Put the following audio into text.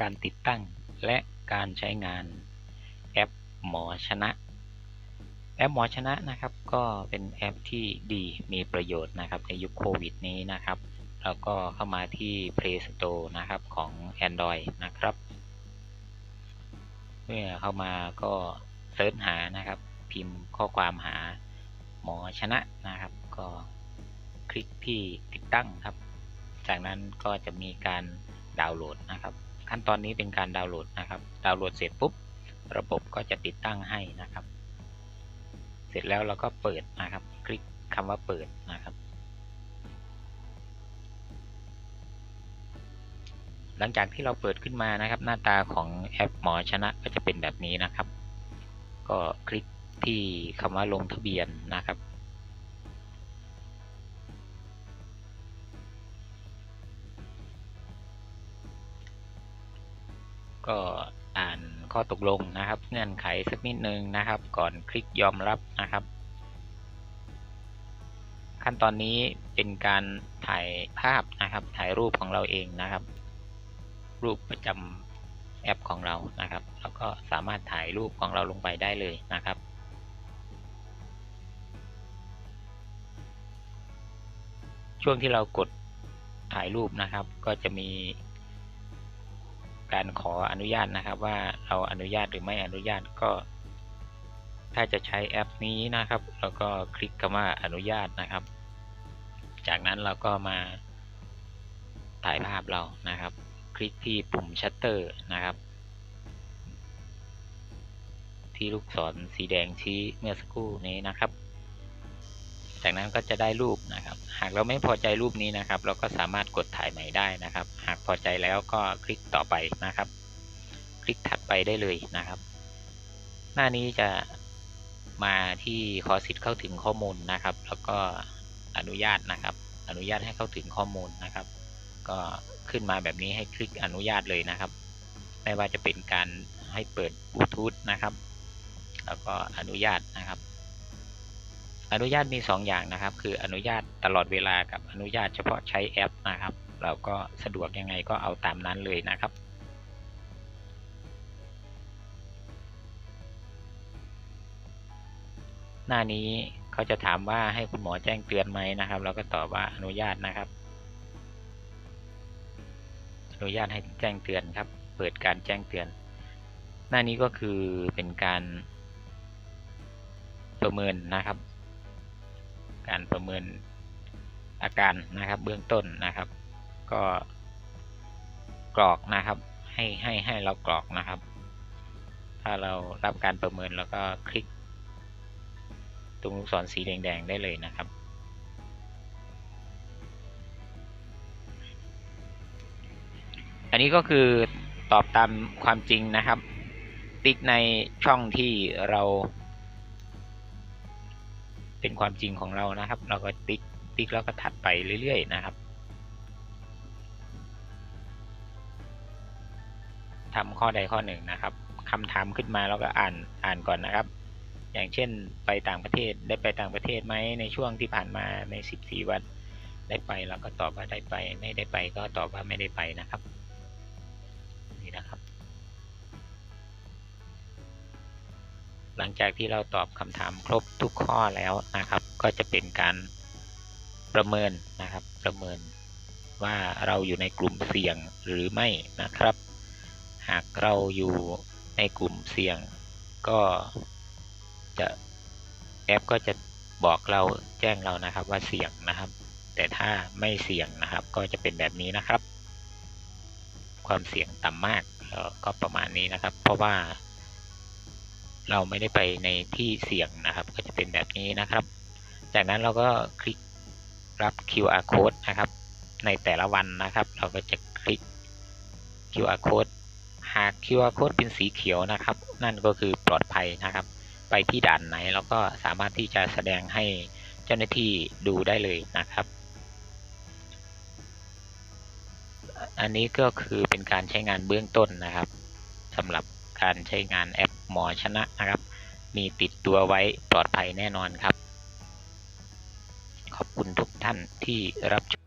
การติดตั้งและการใช้งานแอปหมอชนะ แอปหมอชนะนะครับ ก็เป็นแอปที่ดีมีประโยชน์นะครับในยุคโควิดนี้นะครับ แล้วก็เข้ามาที่ Play Store นะครับของ Android นะครับ เมื่อเข้ามาก็เซิร์ชหานะครับ พิมพ์ข้อความหาหมอชนะนะครับ ก็คลิกที่ติดตั้งครับ จากนั้นก็จะมีการดาวน์โหลดนะครับ ขั้นตอนนี้เป็นการดาวน์โหลดนะครับ ดาวน์โหลดเสร็จปุ๊บ ระบบก็จะติดตั้งให้นะครับ เสร็จแล้วเราก็เปิดนะครับ คลิกคำว่าเปิดนะครับ หลังจากที่เราเปิดขึ้นมานะครับ หน้าตาของแอปหมอชนะก็จะเป็นแบบนี้นะครับ ก็คลิกที่คำว่าลงทะเบียนนะครับ ก็อ่านข้อตกลงนะครับ เงื่อนไขสักนิดนึงนะครับ ก่อนคลิกยอมรับนะครับ ขั้นตอนนี้เป็นการถ่ายภาพนะครับ ถ่ายรูปของเราเองนะครับ รูปประจำแอปของเรานะครับแล้วก็สามารถถ่ายรูปของเราลงไปได้เลยนะครับช่วงที่เรากดถ่ายรูปนะครับ ก็จะมี การขออนุญาตนะครับว่าเราอนุญาตหรือไม่อนุญาตก็ ถ้าจะใช้แอปนี้นะครับ แล้วก็คลิกคำว่าอนุญาตนะครับ จากนั้นเราก็มาถ่ายภาพเรานะครับ คลิกที่ปุ่มชัตเตอร์นะครับ ที่ลูกศรสีแดงชี้เมื่อสักครู่นี้นะครับ จากนั้นก็จะได้รูปนะครับ หากเราไม่พอใจรูปนี้นะครับ เราก็สามารถกดถ่ายใหม่ได้นะครับ หากพอใจแล้วก็คลิกต่อไปนะครับ คลิกถัดไปได้เลยนะครับ หน้านี้จะมาที่ขอสิทธิ์เข้าถึงข้อมูลนะครับ แล้วก็อนุญาตนะครับ อนุญาตให้เข้าถึงข้อมูลนะครับ ก็ขึ้นมาแบบนี้ให้คลิกอนุญาตเลยนะครับ ไม่ว่าจะเป็นการให้เปิดบลูทูธนะครับ แล้วก็อนุญาตนะครับ อนุญาตมี 2 อย่างนะครับ คืออนุญาตตลอดเวลากับอนุญาตเฉพาะใช้แอปนะครับ เราก็สะดวกยังไงก็เอาตามนั้นเลยนะครับ หน้านี้เขาจะถามว่าให้คุณหมอแจ้งเตือนไหมนะครับ เราก็ตอบว่าอนุญาตนะครับ อนุญาตให้แจ้งเตือนครับ เปิดการแจ้งเตือน หน้านี้ก็คือเป็นการประเมินนะครับ การประเมินอาการนะครับ เบื้องต้นนะครับ ก็กรอกนะครับให้ให้ให้เรากรอกนะครับ ถ้าเรารับการประเมินแล้วก็คลิก ตรงลูกศรสีแดงๆได้เลยนะครับอันนี้ก็คือตอบตามความจริงนะครับ ติ๊กในช่องที่เรา เป็นความจริงของเรานะครับ เราก็ติ๊กติ๊กแล้วก็ถัดไปเรื่อยๆนะครับทำข้อใดข้อหนึ่งนะครับคำถามขึ้นมาเราก็อ่านอ่านก่อนนะครับ อย่างเช่นไปต่างประเทศได้ไปต่างประเทศไหมในช่วงที่ผ่านมาใน 14 วัน ได้ไปเราก็ตอบว่าได้ไป ไม่ได้ไปก็ตอบว่าไม่ได้ไปนะครับ หลังจากที่เราตอบคำถามครบทุกข้อแล้วนะครับ ก็จะเป็นการประเมินนะครับ ประเมินว่าเราอยู่ในกลุ่มเสี่ยงหรือไม่นะครับ หากเราอยู่ในกลุ่มเสี่ยง ก็จะแอปก็จะบอกเราแจ้งเรานะครับว่าเสี่ยงนะครับ แต่ถ้าไม่เสี่ยงนะครับ ก็จะเป็นแบบนี้นะครับ ความเสี่ยงต่ำมากก็ประมาณนี้นะครับ เพราะว่า เราไม่ได้ไปในที่เสี่ยงนะครับ ก็จะเป็นแบบนี้นะครับ จากนั้นเราก็คลิกรับ QR code นะครับ ในแต่ละวันนะครับ เราก็จะคลิก QR code หาก QR code เป็นสีเขียวนะครับ นั่นก็คือปลอดภัยนะครับ ไปที่ด่านไหนเราก็สามารถที่จะแสดงให้เจ้าหน้าที่ดูได้เลยนะครับ อันนี้ก็คือเป็นการใช้งานเบื้องต้นนะครับสำหรับการใช้งานแอป หมอชนะนะครับ มีติดตัวไว้ปลอดภัยแน่นอนครับ ขอบคุณทุกท่านที่รับชม